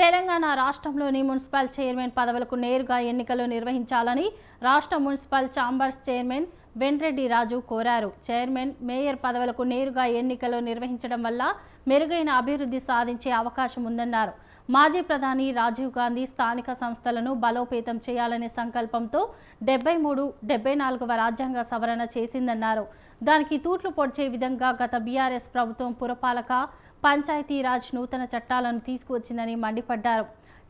తెలంగాణ రాష్ట్రంలోని municipal chairman పదవులకు నేరుగా ఎన్నికలు నిర్వహించాలని రాష్ట్ర municipal chambers chairman Venreddy Raju కోరారు. చైర్మన్ మేయర్ పదవులకు నేరుగా ఎన్నికలు నిర్వహించడం వల్ల మెరుగైన అభివృద్ధి సాధించే అవకాశం ఉందన్నారు. మాజీ ప్రధాని రాజీవ్ గాంధీ స్థానిక సంస్థలను బలోపేతం చేయాలనే సంకల్పంతో డెబ్బై మూడు డెబ్బై నాలుగవ రాజ్యాంగ సవరణ చేసిందన్నారు. దానికి తూట్లు పొడిచే విధంగా గత బీఆర్ఎస్ ప్రభుత్వం పురపాలక పంచాయతీరాజ్ నూతన చట్టాలను తీసుకువచ్చిందని మండిపడ్డారు.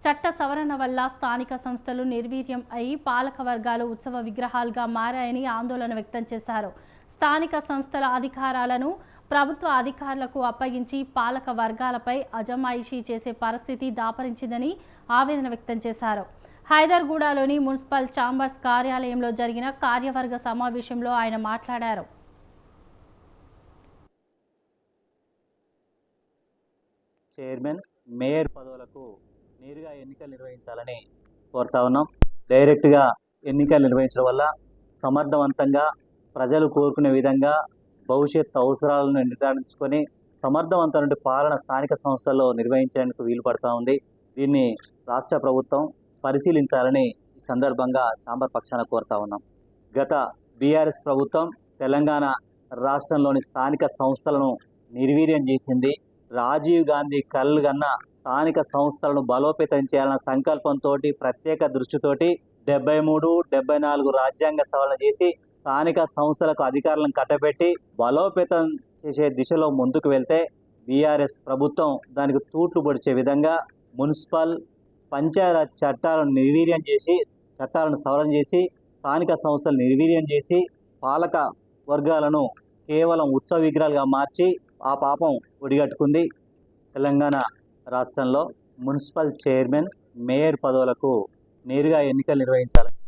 చట్ట సవరణ వల్ల స్థానిక సంస్థలు నిర్వీర్యం అయి పాలక వర్గాలు ఉత్సవ విగ్రహాలుగా మారాయని ఆందోళన వ్యక్తం చేశారు. స్థానిక సంస్థల అధికారాలను ప్రభుత్వ అధికారులకు అప్పగించి పాలక వర్గాలపై అజమాయిషీ చేసే పరిస్థితి దాపరించిందని ఆవేదన వ్యక్తం చేశారు. హైదర్గూడలోని మున్సిపల్ ఛాంబర్స్ కార్యాలయంలో జరిగిన కార్యవర్గ సమావేశంలో ఆయన మాట్లాడారు. చైర్మన్ మేయర్ పదవులకు నేరుగా ఎన్నికలు నిర్వహించాలని కోరుతా ఉన్నాం. డైరెక్ట్గా ఎన్నికలు నిర్వహించడం వల్ల సమర్థవంతంగా ప్రజలు కోరుకునే విధంగా భవిష్యత్ అవసరాలను నిర్ధారించుకొని సమర్థవంతమైన పాలన స్థానిక సంస్థల్లో నిర్వహించేందుకు వీలు పడతా ఉంది. దీన్ని రాష్ట్ర ప్రభుత్వం పరిశీలించాలని ఈ సందర్భంగా చాంబర్ పక్షాన కోరుతా ఉన్నాం. గత బీఆర్ఎస్ ప్రభుత్వం తెలంగాణ రాష్ట్రంలోని స్థానిక సంస్థలను నిర్వీర్యం చేసింది. రాజీవ్ గాంధీ కళ్ళు కన్నా స్థానిక సంస్థలను బలోపేతం చేయాలన్న సంకల్పంతో ప్రత్యేక దృష్టితోటి డెబ్బై మూడు డెబ్బై నాలుగు రాజ్యాంగ సవరణ చేసి స్థానిక సంస్థలకు అధికారులను కట్టబెట్టి బలోపేతం చేసే దిశలో ముందుకు వెళ్తే బీఆర్ఎస్ ప్రభుత్వం దానికి తూట్లు పొడిచే విధంగా మున్సిపల్ పంచాయత్ చట్టాలను నిర్వీర్యం చేసి చట్టాలను సవరణ చేసి స్థానిక సంస్థలు నిర్వీర్యం చేసి పాలక వర్గాలను కేవలం ఉత్సవ విగ్రహాలుగా మార్చి ఆ పాపం ఒడిగట్టుకుంది. తెలంగాణ రాష్ట్రంలో మున్సిపల్ చైర్మన్ మేయర్ పదవులకు నేరుగా ఎన్నికలు నిర్వహించాలి.